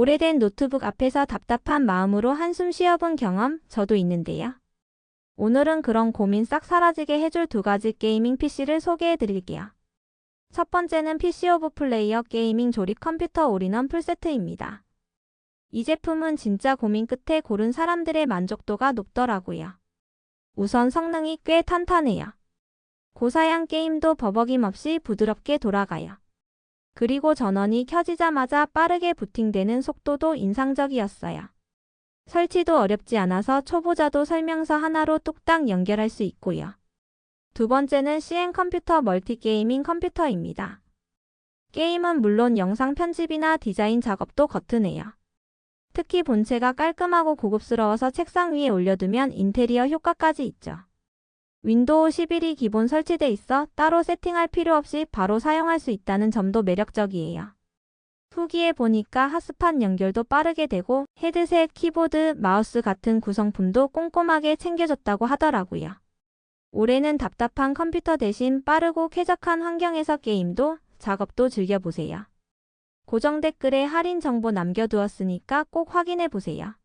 오래된 노트북 앞에서 답답한 마음으로 한숨 쉬어본 경험 저도 있는데요. 오늘은 그런 고민 싹 사라지게 해줄 두 가지 게이밍 PC를 소개해 드릴게요. 첫 번째는 PC 오브 플레이어 게이밍 조립 컴퓨터 올인원 풀세트입니다. 이 제품은 진짜 고민 끝에 고른 사람들의 만족도가 높더라고요. 우선 성능이 꽤 탄탄해요. 고사양 게임도 버벅임 없이 부드럽게 돌아가요. 그리고 전원이 켜지자마자 빠르게 부팅되는 속도도 인상적이었어요. 설치도 어렵지 않아서 초보자도 설명서 하나로 뚝딱 연결할 수 있고요. 두 번째는 CN 컴퓨터 멀티게이밍 컴퓨터입니다. 게임은 물론 영상 편집이나 디자인 작업도 거뜬해요. 특히 본체가 깔끔하고 고급스러워서 책상 위에 올려두면 인테리어 효과까지 있죠. 윈도우 11이 기본 설치돼 있어 따로 세팅할 필요 없이 바로 사용할 수 있다는 점도 매력적이에요. 후기에 보니까 핫스팟 연결도 빠르게 되고 헤드셋, 키보드, 마우스 같은 구성품도 꼼꼼하게 챙겨줬다고 하더라고요. 올해는 답답한 컴퓨터 대신 빠르고 쾌적한 환경에서 게임도 작업도 즐겨보세요. 고정 댓글에 할인 정보 남겨두었으니까 꼭 확인해보세요.